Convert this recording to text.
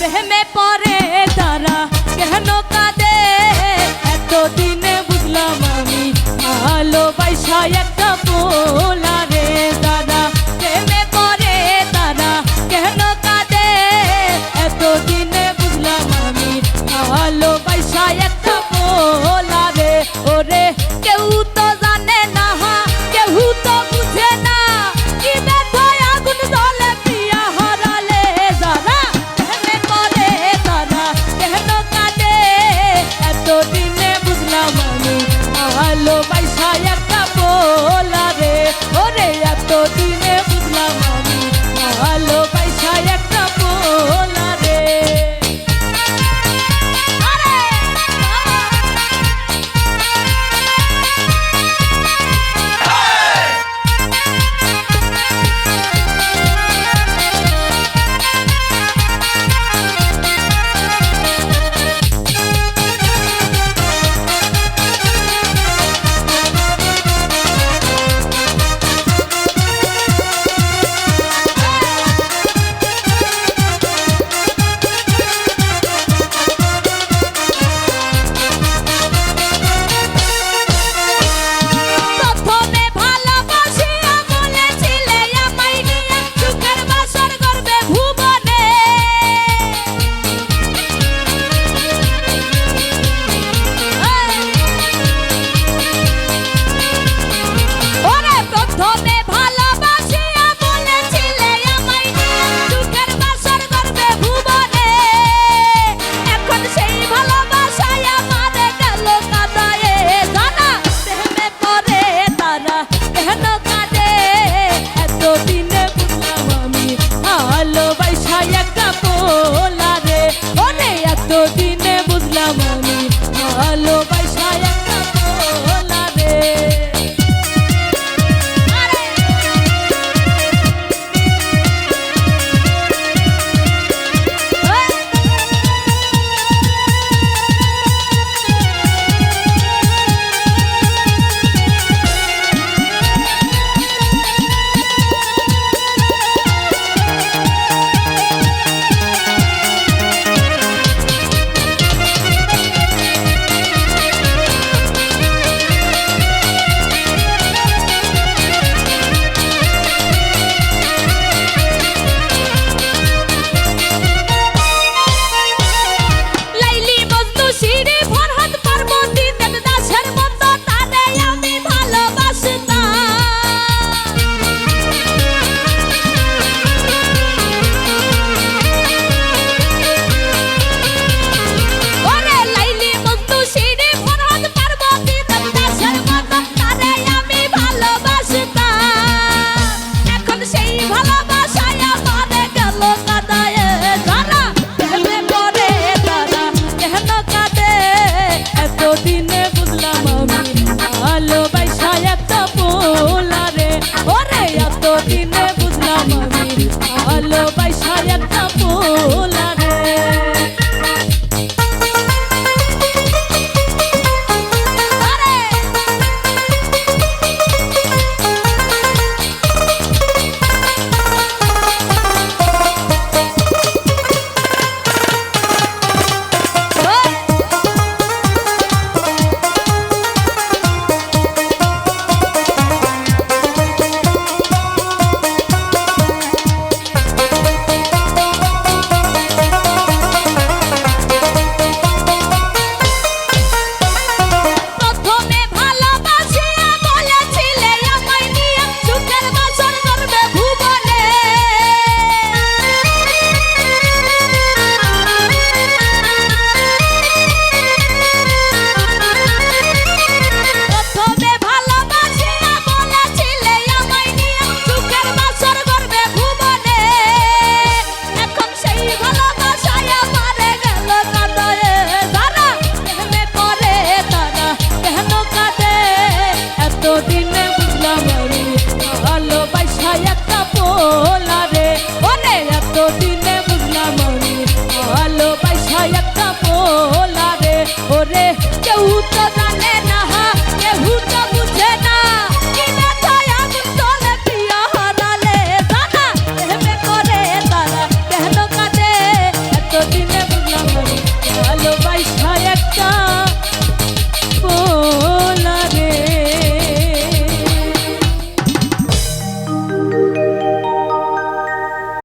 প্রেমে পরে তারা কেন কাঁদে? এতদিনে বুঝলাম আমি ভালোবাসায় no she did. oh. I love ice.